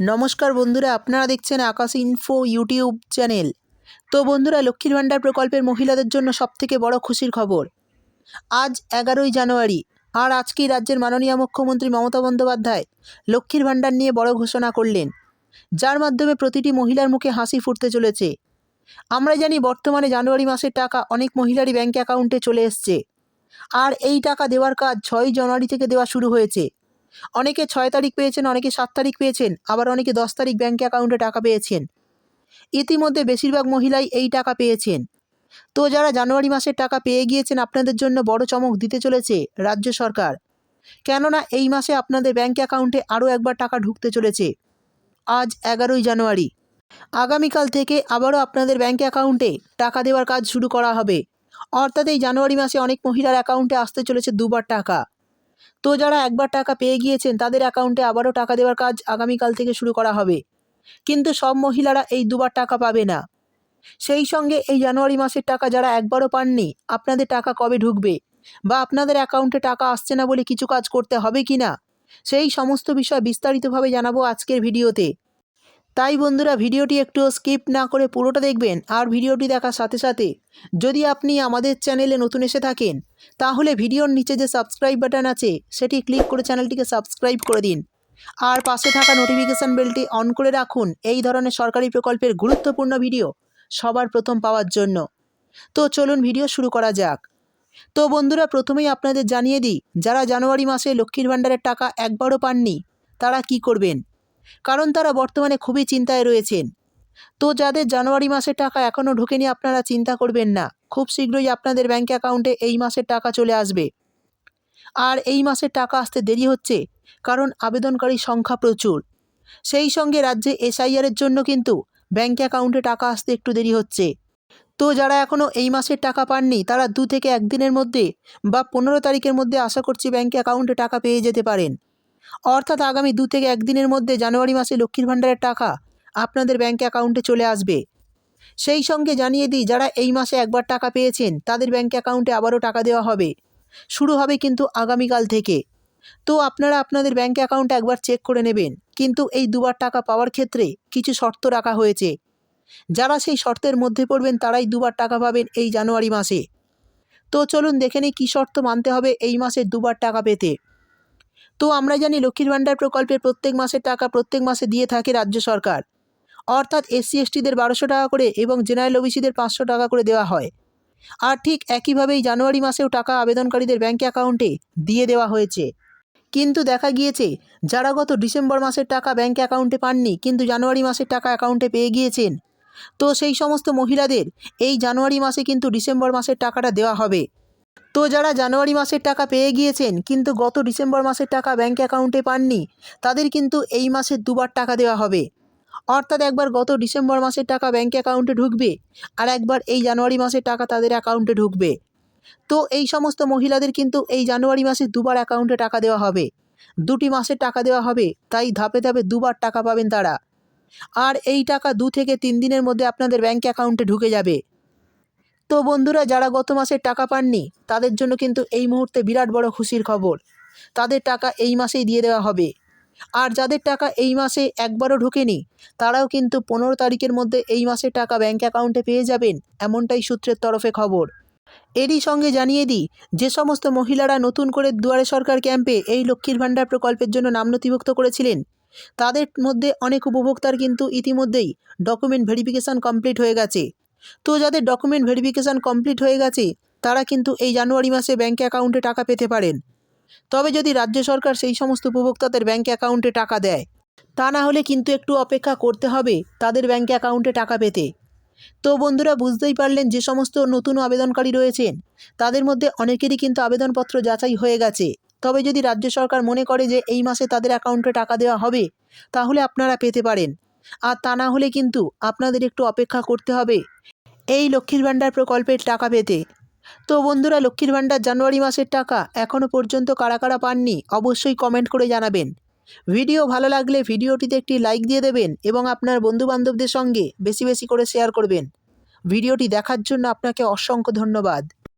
নমস্কার বন্ধুরা, আপনারা দেখছেন আকাশ ইনফো ইউটিউব চ্যানেল তো বন্ধুরা, লক্ষ্মীর ভাণ্ডার প্রকল্পের মহিলাদের জন্য সবথেকে বড় খুশির খবর। আজ এগারোই জানুয়ারি, আর আজকেই রাজ্যের মাননীয় মুখ্যমন্ত্রী মমতা বন্দ্যোপাধ্যায় লক্ষ্মীর ভাণ্ডার নিয়ে বড় ঘোষণা করলেন, যার মাধ্যমে প্রতিটি মহিলার মুখে হাসি ফুটতে চলেছে। আমরা জানি বর্তমানে জানুয়ারি মাসের টাকা অনেক মহিলারই ব্যাঙ্ক অ্যাকাউন্টে চলে এসছে, আর এই টাকা দেওয়ার কাজ ছয়ই জানুয়ারি থেকে দেওয়া শুরু হয়েছে। অনেকে ছয় তারিখ পেয়েছেন, অনেকে সাত তারিখ পেয়েছেন, আবার অনেকে দশ তারিখ ব্যাঙ্ক অ্যাকাউন্টে টাকা পেয়েছেন। ইতিমধ্যে বেশিরভাগ মহিলাই এই টাকা পেয়েছেন। তো যারা জানুয়ারি মাসের টাকা পেয়ে গিয়েছেন, আপনাদের জন্য বড় চমক দিতে চলেছে রাজ্য সরকার। কেননা এই মাসে আপনাদের ব্যাঙ্ক অ্যাকাউন্টে আরও একবার টাকা ঢুকতে চলেছে। আজ এগারোই জানুয়ারি। আগামীকাল থেকে আবারও আপনাদের ব্যাঙ্ক অ্যাকাউন্টে টাকা দেওয়ার কাজ শুরু করা হবে। অর্থাৎ এই জানুয়ারি মাসে অনেক মহিলার অ্যাকাউন্টে আসতে চলেছে দুবার টাকা। তো যারা একবার টাকা পেয়ে গিয়েছেন, তাদের অ্যাকাউন্টে আবারও টাকা দেওয়ার কাজ আগামীকাল থেকে শুরু করা হবে। কিন্তু সব মহিলারা এই দুবার টাকা পাবে না। সেই সঙ্গে এই জানুয়ারি মাসের টাকা যারা একবারও পাননি, আপনাদের টাকা কবে ঢুকবে? বা আপনাদের অ্যাকাউন্টে টাকা আসছে না বলে কিছু কাজ করতে হবে কি না সেই সমস্ত বিষয় বিস্তারিতভাবে জানাব আজকের ভিডিওতে। তাই বন্ধুরা ভিডিওটি একটু স্কিপ না করে পুরোটা দেখবেন আর ভিডিওটি দেখার সাথে সাথে যদি আপনি আমাদের চ্যানেলে নতুন এসে থাকেন, তাহলে ভিডিওর নিচে যে সাবস্ক্রাইব বাটন আছে, সেটি ক্লিক করে চ্যানেলটিকে সাবস্ক্রাইব করে দিন। আর পাশে থাকা নোটিফিকেশান বেলটি অন করে রাখুন, এই ধরনের সরকারি প্রকল্পের গুরুত্বপূর্ণ ভিডিও সবার প্রথম পাওয়ার জন্য। তো চলুন ভিডিও শুরু করা যাক। তো বন্ধুরা প্রথমেই আপনাদের জানিয়ে দিই, যারা জানুয়ারি মাসে লক্ষ্মীর ভাণ্ডারের টাকা একবারও পাননি, তারা কি করবেন? কারণ তারা বর্তমানে খুবই চিন্তায় রয়েছেন। তো যাদের জানুয়ারি মাসের টাকা এখনও ঢোকেনি আপনারা চিন্তা করবেন না। খুব শীঘ্রই আপনাদের ব্যাঙ্ক অ্যাকাউন্টে এই মাসের টাকা চলে আসবে। আর এই মাসের টাকা আসতে দেরি হচ্ছে, কারণ আবেদনকারীর সংখ্যা প্রচুর। সেই সঙ্গে রাজ্যে এসআইআরের জন্য কিন্তু ব্যাঙ্ক অ্যাকাউন্টে টাকা আসতে একটু দেরি হচ্ছে। তো যারা এখনও এই মাসের টাকা পাননি, তারা দু থেকে একদিনের মধ্যে বা পনেরো তারিখের মধ্যে আশা করছি ব্যাঙ্ক অ্যাকাউন্টে টাকা পেয়ে যেতে পারেন। অর্থাৎ আগামী দু থেকে একদিনের মধ্যে জানুয়ারি মাসে লক্ষ্মীর ভাণ্ডারের টাকা আপনাদের ব্যাঙ্ক অ্যাকাউন্টে চলে আসবে। সেই সঙ্গে জানিয়ে দিই, যারা এই মাসে একবার টাকা পেয়েছেন, তাদের ব্যাঙ্ক অ্যাকাউন্টে আবারও টাকা দেওয়া হবে। শুরু হবে কিন্তু আগামীকাল থেকে। তো আপনারা আপনাদের ব্যাঙ্ক অ্যাকাউন্ট একবার চেক করে নেবেন। কিন্তু এই দুবার টাকা পাওয়ার ক্ষেত্রে কিছু শর্ত রাখা হয়েছে। যারা সেই শর্তের মধ্যে পড়বেন, তারাই দুবার টাকা পাবেন এই জানুয়ারি মাসে। তো চলুন দেখে নিই কী শর্ত মানতে হবে এই মাসে দুবার টাকা পেতে। তো আমরা জানি লক্ষ্মীর ভাণ্ডার প্রকল্পের প্রত্যেক মাসের টাকা প্রত্যেক মাসে দিয়ে থাকে রাজ্য সরকার। অর্থাৎ এসসি, এসটিদের বারোশো টাকা করে এবং জেনারেল ওবিসিদের পাঁচশো টাকা করে দেওয়া হয়। আর ঠিক একইভাবেই জানুয়ারি মাসেও টাকা আবেদনকারীদের ব্যাঙ্ক অ্যাকাউন্টে দিয়ে দেওয়া হয়েছে। কিন্তু দেখা গিয়েছে, যারা গত ডিসেম্বর মাসের টাকা ব্যাঙ্ক অ্যাকাউন্টে পাননি, কিন্তু জানুয়ারি মাসের টাকা অ্যাকাউন্টে পেয়ে গিয়েছেন। তো সেই সমস্ত মহিলাদের এই জানুয়ারি মাসে কিন্তু ডিসেম্বর মাসের টাকাটা দেওয়া হবে। তো যারা জানুয়ারি মাসের টাকা পেয়ে গিয়েছেন, কিন্তু গত ডিসেম্বর মাসের টাকা ব্যাঙ্ক অ্যাকাউন্টে পাননি, তাদের কিন্তু এই মাসে দুবার টাকা দেওয়া হবে। অর্থাৎ একবার গত ডিসেম্বর মাসের টাকা ব্যাঙ্ক অ্যাকাউন্টে ঢুকবে, আর একবার এই জানুয়ারি মাসের টাকা তাদের অ্যাকাউন্টে ঢুকবে। তো এই সমস্ত মহিলাদের কিন্তু এই জানুয়ারি মাসে দুবার অ্যাকাউন্টে টাকা দেওয়া হবে। দুটি মাসের টাকা দেওয়া হবে, তাই ধাপে ধাপে দুবার টাকা পাবেন তারা। আর এই টাকা দু থেকে তিন দিনের মধ্যে আপনাদের ব্যাঙ্ক অ্যাকাউন্টে ঢুকে যাবে। তো বন্ধুরা, যারা গত মাসের টাকা পাননি, তাদের জন্য কিন্তু এই মুহূর্তে বিরাট বড় খুশির খবর। তাদের টাকা এই মাসেই দিয়ে দেওয়া হবে। আর যাদের টাকা এই মাসে একবারও ঢোকেনি, তারাও কিন্তু পনেরো তারিখের মধ্যে এই মাসের টাকা ব্যাঙ্ক অ্যাকাউন্টে পেয়ে যাবেন, এমনটাই সূত্রের তরফে খবর। এরই সঙ্গে জানিয়ে দিই, যে সমস্ত মহিলারা নতুন করে দুয়ারে সরকার ক্যাম্পে এই লক্ষ্মীর ভাণ্ডার প্রকল্পের জন্য নাম নথিভুক্ত করেছিলেন, তাদের মধ্যে অনেক উপভোক্তার কিন্তু ইতিমধ্যেই ডকুমেন্ট ভেরিফিকেশান কমপ্লিট হয়ে গেছে। তো যাদের ডকুমেন্ট ভেরিফিকেশান কমপ্লিট হয়ে গেছে, তারা কিন্তু এই জানুয়ারি মাসে ব্যাঙ্ক অ্যাকাউন্টে টাকা পেতে পারেন। তবে যদি রাজ্য সরকার সেই সমস্ত উপভোক্তাদের ব্যাঙ্ক অ্যাকাউন্টে টাকা দেয়, তা না হলে কিন্তু একটু অপেক্ষা করতে হবে তাদের ব্যাঙ্ক অ্যাকাউন্টে টাকা পেতে। তো বন্ধুরা, বুঝতেই পারলেন যে সমস্ত নতুন আবেদনকারী রয়েছেন, তাদের মধ্যে অনেকেরই কিন্তু আবেদনপত্র যাচাই হয়ে গেছে। তবে যদি রাজ্য সরকার মনে করে যে এই মাসে তাদের অ্যাকাউন্টে টাকা দেওয়া হবে, তাহলে আপনারা পেতে পারেন। আর তা না হলে কিন্তু আপনাদের একটু অপেক্ষা করতে হবে এই লক্ষ্মীর ভাণ্ডার প্রকল্পের টাকা পেতে। তো বন্ধুরা, লক্ষ্মীর ভাণ্ডার জানুয়ারি মাসের টাকা এখনও পর্যন্ত কারা কারা পাননি অবশ্যই কমেন্ট করে জানাবেন। ভিডিও ভালো লাগলে ভিডিওটিতে একটি লাইক দিয়ে দেবেন এবং আপনার বন্ধুবান্ধবদের সঙ্গে বেশি বেশি করে শেয়ার করবেন। ভিডিওটি দেখার জন্য আপনাকে অসংখ্য ধন্যবাদ।